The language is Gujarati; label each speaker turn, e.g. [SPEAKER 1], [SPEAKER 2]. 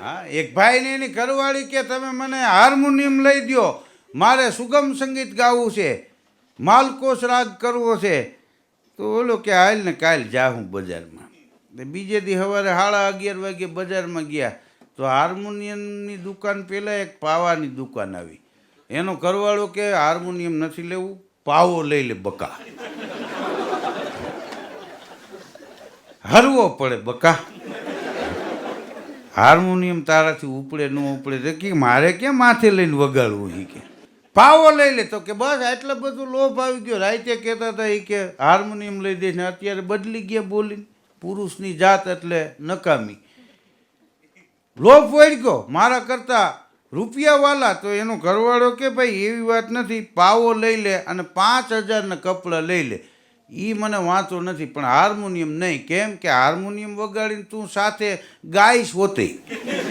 [SPEAKER 1] હા, એક ભાઈને એની ઘરવાળી કે તમે મને હાર્મોનિયમ લઈ દ્યો. મારે સુગમ સંગીત ગાવું છે. માલકોશ રાગ કરવો છે. તો ઓલો કે હાલ ને કાલ જાઉં બજારમાં. બીજે દી સવારે સાડા અગિયાર વાગે બજારમાં ગયા. તો હાર્મોનિયમની દુકાન પહેલાં એક પાવાની દુકાન આવી. એનો ઘરવાળો કે હાર્મોનિયમ નથી લેવું, પાવો લઈ લે બકા. હરવો પડે બકા. હાર્મોનિયમ તારાથી ઉપડે, ન ઉપડે, તો કે મારે કેમ માથે લઈને વગાડવું એ કે? પાવો લઈ લે તો કે બસ આટલો બધો લોભ આવી ગયો. રાતે કહેતા હતા એ કે, હાર્મોનિયમ લઈ દઈશ ને અત્યારે બદલી ગયા બોલીને. પુરુષની જાત એટલે નકામી. લોભ વળગ્યો ગયો. મારા કરતાં રૂપિયાવાલા તો એનો ઘરવાળો કે ભાઈ, એવી વાત નથી. પાવો લઈ લે અને પાંચ હજારના કપડાં લઈ લે. એ મને વાંચો નથી, પણ હાર્મોનિયમ નહીં. કેમ કે હાર્મોનિયમ વગાડીને તું સાથે ગાઈશ હોતે.